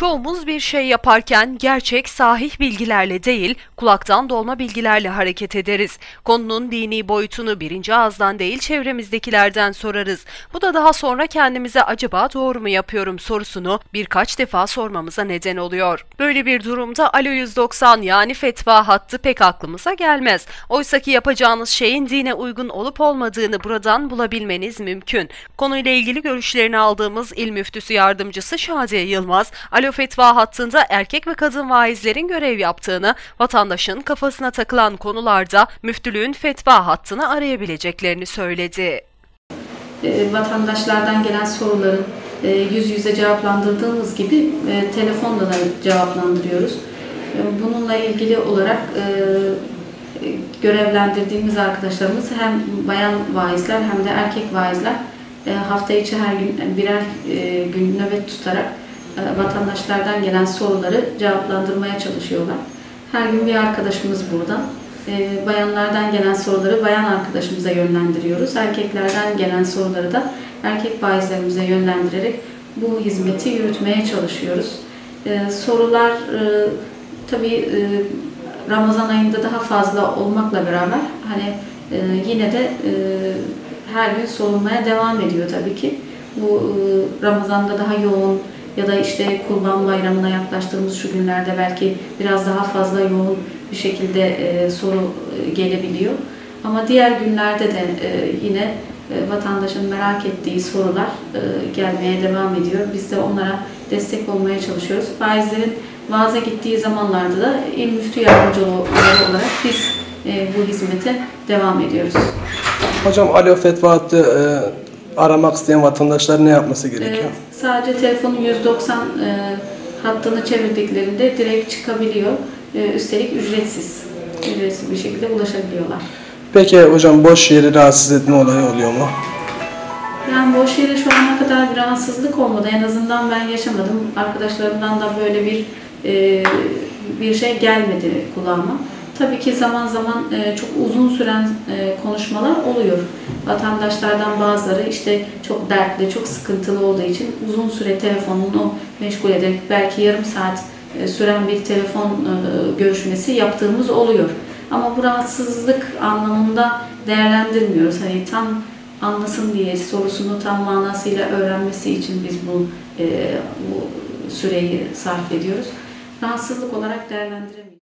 Çoğumuz bir şey yaparken gerçek sahih bilgilerle değil, kulaktan dolma bilgilerle hareket ederiz. Konunun dini boyutunu birinci ağızdan değil çevremizdekilerden sorarız. Bu da daha sonra kendimize acaba doğru mu yapıyorum sorusunu birkaç defa sormamıza neden oluyor. Böyle bir durumda Alo 190 yani fetva hattı pek aklımıza gelmez. Oysaki yapacağınız şeyin dine uygun olup olmadığını buradan bulabilmeniz mümkün. Konuyla ilgili görüşlerini aldığımız İl Müftüsü Yardımcısı Şadiye Yılmaz, Alo Fetva hattında erkek ve kadın vaizlerin görev yaptığını, vatandaşın kafasına takılan konularda müftülüğün fetva hattını arayabileceklerini söyledi. E, vatandaşlardan gelen soruların e, yüz yüze cevaplandırdığımız gibi e, telefonla da cevaplandırıyoruz. E, Bununla ilgili olarak görevlendirdiğimiz arkadaşlarımız hem bayan vaizler hem de erkek vaizler hafta içi her gün birer gün nöbet tutarak vatandaşlardan gelen soruları cevaplandırmaya çalışıyorlar. Her gün bir arkadaşımız burada. E, Bayanlardan gelen soruları bayan arkadaşımıza yönlendiriyoruz. Erkeklerden gelen soruları da erkek vaizlerimize yönlendirerek bu hizmeti yürütmeye çalışıyoruz. E, Sorular e, tabii e, Ramazan ayında daha fazla olmakla beraber hani e, yine de e, her gün sorulmaya devam ediyor tabii ki. Bu e, Ramazan'da daha yoğun ya da işte Kurban Bayramı'na yaklaştığımız şu günlerde belki biraz daha fazla yoğun bir şekilde e, soru e, gelebiliyor. Ama diğer günlerde de e, yine vatandaşın merak ettiği sorular gelmeye devam ediyor. Biz de onlara destek olmaya çalışıyoruz. Faizlerin vaaza gittiği zamanlarda da il müftü yardımcıları olarak biz bu hizmete devam ediyoruz. Hocam alo fetva hattı e, aramak isteyen vatandaşlar ne yapması gerekiyor? Ee, sadece telefonun 190 e, hattını çevirdiklerinde direkt çıkabiliyor. E, üstelik ücretsiz. Ücretsiz bir şekilde ulaşabiliyorlar. Peki hocam boş yeri rahatsız etme olayı oluyor mu? Yani boş yere şu ana kadar bir rahatsızlık olmadı. En azından ben yaşamadım. Arkadaşlarımdan da böyle bir e, bir şey gelmedi kulağıma. Tabii ki zaman zaman e, çok uzun süren e, konuşmalar oluyor. Vatandaşlardan bazıları işte çok dertli, çok sıkıntılı olduğu için uzun süre telefonunu meşgul ederek belki yarım saat e, süren bir telefon e, görüşmesi yaptığımız oluyor. Ama bu rahatsızlık anlamında değerlendirmiyoruz. Hani tam anlasın diye sorusunu tam manasıyla öğrenmesi için biz bu, e, bu süreyi sarf ediyoruz. Rahatsızlık olarak değerlendiremiyoruz.